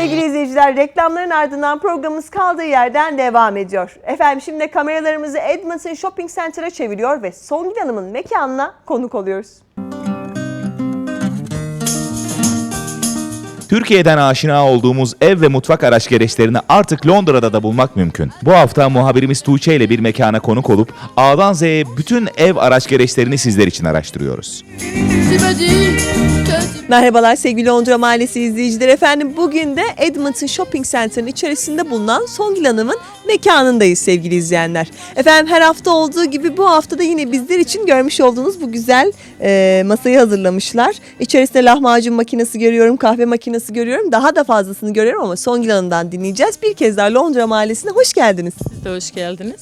Sevgili izleyiciler reklamların ardından programımız kaldığı yerden devam ediyor. Efendim şimdi kameralarımızı Edmonton Shopping Center'a çeviriyor ve Songül Hanım'ın mekanına konuk oluyoruz. Türkiye'den aşina olduğumuz ev ve mutfak araç gereçlerini artık Londra'da da bulmak mümkün. Bu hafta muhabirimiz Tuğçe ile bir mekana konuk olup A'dan Z'ye bütün ev araç gereçlerini sizler için araştırıyoruz. Merhabalar sevgili Londra Mahallesi izleyicileri. Efendim bugün de Edmonton Shopping Center'ın içerisinde bulunan Songül Hanım'ın mekanındayız sevgili izleyenler. Efendim her hafta olduğu gibi bu hafta da yine bizler için görmüş olduğunuz bu güzel e, masayı hazırlamışlar. İçerisinde lahmacun makinesi görüyorum, kahve makinesi görüyorum. Daha da fazlasını görüyorum ama Songül Hanım'dan dinleyeceğiz. Bir kez daha Londra Mahallesi'ne hoş geldiniz. Siz de hoş geldiniz.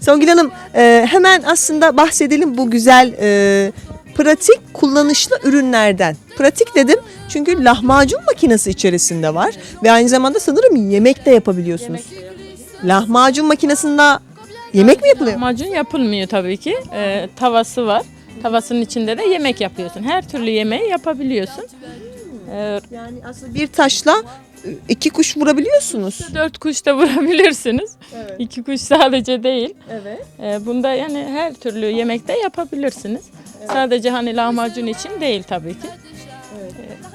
Songül Hanım e, hemen aslında bahsedelim bu güzel e, pratik kullanışlı ürünlerden. Pratik dedim çünkü lahmacun makinesi içerisinde var ve aynı zamanda sanırım yemek de yapabiliyorsunuz. Lahmacun makinesinde yemek mi yapılıyor? Lahmacun yapılmıyor tabii ki. Ee, tavası var. Tavasının içinde de yemek yapıyorsun. Her türlü yemeği yapabiliyorsun. Ee, Yani aslında bir taşla e, iki kuş vurabiliyorsunuz. dört kuş da vurabilirsiniz. İki kuş sadece değil. Evet. Ee, bunda yani her türlü yemekte yapabilirsiniz. Sadece hani lahmacun için değil tabii ki.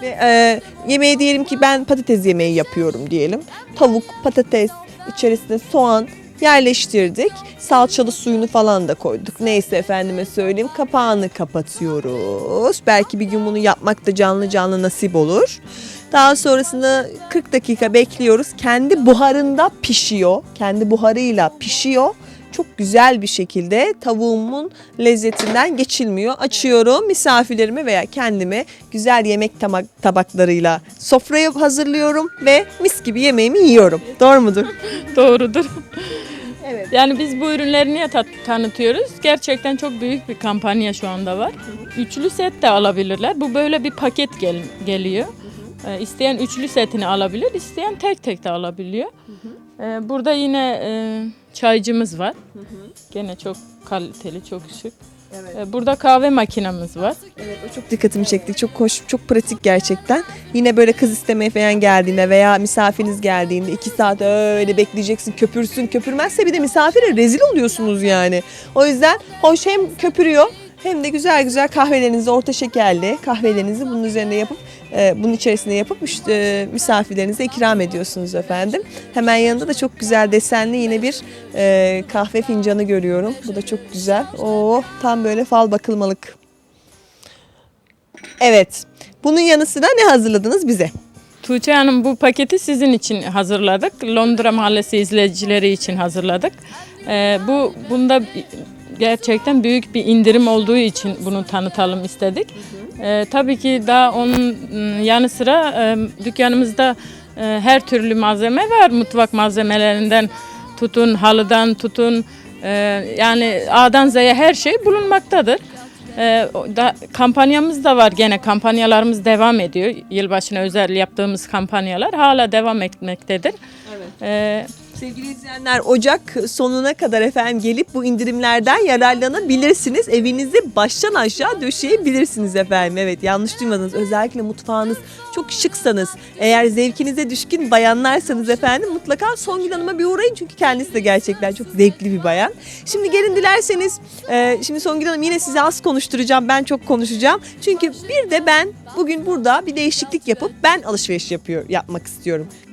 Ve e, yemeği diyelim ki ben patates yemeği yapıyorum diyelim. Tavuk, patates, içerisine soğan yerleştirdik. Salçalı suyunu falan da koyduk. Neyse efendime söyleyeyim kapağını kapatıyoruz. Belki bir gün bunu yapmak da canlı canlı nasip olur. Daha sonrasında 40 dakika bekliyoruz. Kendi buharında pişiyor. Kendi buharıyla pişiyor. Çok güzel bir şekilde tavuğumun lezzetinden geçilmiyor. Açıyorum misafirlerime veya kendime güzel yemek tabak, tabaklarıyla sofraya hazırlıyorum ve mis gibi yemeğimi yiyorum. Doğru mudur? Doğrudur. Evet. Yani biz bu ürünleri niye ta- tanıtıyoruz? Gerçekten çok büyük bir kampanya şu anda var. Üçlü set de alabilirler. Bu böyle bir paket gel- geliyor. Ee, isteyen üçlü setini alabilir, isteyen tek tek de alabiliyor. Ee, burada yine e, çaycımız var. Gene çok kaliteli, çok şık. Evet. Ee, burada kahve makinamız var. Evet o çok dikkatimi çekti. Çok hoş, çok pratik gerçekten. Yine böyle kız istemeye falan geldiğinde veya misafiriniz geldiğinde iki saat öyle bekleyeceksin köpürsün. Köpürmezse bir de misafire rezil oluyorsunuz yani. O yüzden hoş hem köpürüyor hem de güzel güzel kahvelerinizi orta şekerli kahvelerinizi bunun üzerine yapıp e, bunun içerisine yapıp e, misafirlerinize ikram ediyorsunuz efendim. Hemen yanında da çok güzel desenli yine bir e, kahve fincanı görüyorum. Bu da çok güzel. Oo tam böyle fal bakılmalık. Evet. Bunun yanı sıra ne hazırladınız bize? Tuğçe Hanım bu paketi sizin için hazırladık. Londra Mahallesi izleyicileri için hazırladık. Ee, bu bunda gerçekten büyük bir indirim olduğu için bunu tanıtalım istedik. Ee, tabii ki daha onun ım, yanı sıra e, dükkanımızda e, her türlü malzeme var. Mutfak malzemelerinden tutun, halıdan tutun. e, yani A'dan Z'ye her şey bulunmaktadır. O da, kampanyamız da var gene kampanyalarımız devam ediyor. Yılbaşına özel yaptığımız kampanyalar hala devam etmektedir. Ee, Sevgili izleyenler Ocak sonuna kadar efendim gelip bu indirimlerden yararlanabilirsiniz. Evinizi baştan aşağı döşeyebilirsiniz efendim. Evet yanlış duymadınız. Özellikle mutfağınız çok şıksanız, eğer zevkinize düşkün bayanlarsanız efendim mutlaka Songül Hanım'a bir uğrayın. Çünkü kendisi de gerçekten çok zevkli bir bayan. Şimdi gelin dilerseniz, e, şimdi Songül Hanım yine size az konuşturacağım. Ben çok konuşacağım. Çünkü bir de ben bugün burada bir değişiklik yapıp ben alışveriş yapıyor yapmak istiyorum.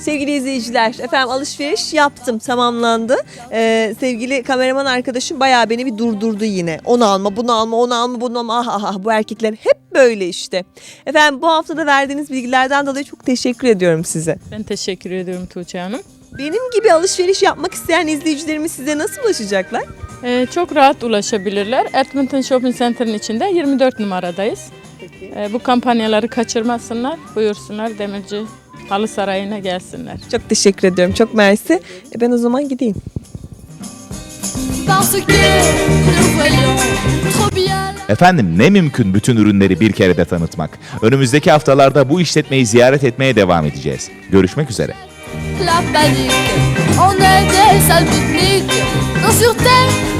Sevgili izleyiciler, efendim alışveriş yaptım, tamamlandı. Ee, sevgili kameraman arkadaşım bayağı beni bir durdurdu yine. Onu alma, bunu alma, onu alma, bunu alma. Ah ah ah bu erkekler hep böyle işte. Efendim bu haftada verdiğiniz bilgilerden dolayı çok teşekkür ediyorum size. ben teşekkür ediyorum Tuğçe Hanım. Benim gibi alışveriş yapmak isteyen izleyicilerimiz size nasıl ulaşacaklar? Ee, çok rahat ulaşabilirler. Edmonton Shopping Center'ın içinde 24 numaradayız. Ee, bu kampanyaları kaçırmasınlar. Buyursunlar Demirci Halı Sarayı'na gelsinler. Çok teşekkür ediyorum. Çok mersi. E ben o zaman gideyim. Efendim ne mümkün bütün ürünleri bir kerede tanıtmak. Önümüzdeki haftalarda bu işletmeyi ziyaret etmeye devam edeceğiz. Görüşmek üzere. la panique. On est des sales pique-niques. Non sur terre,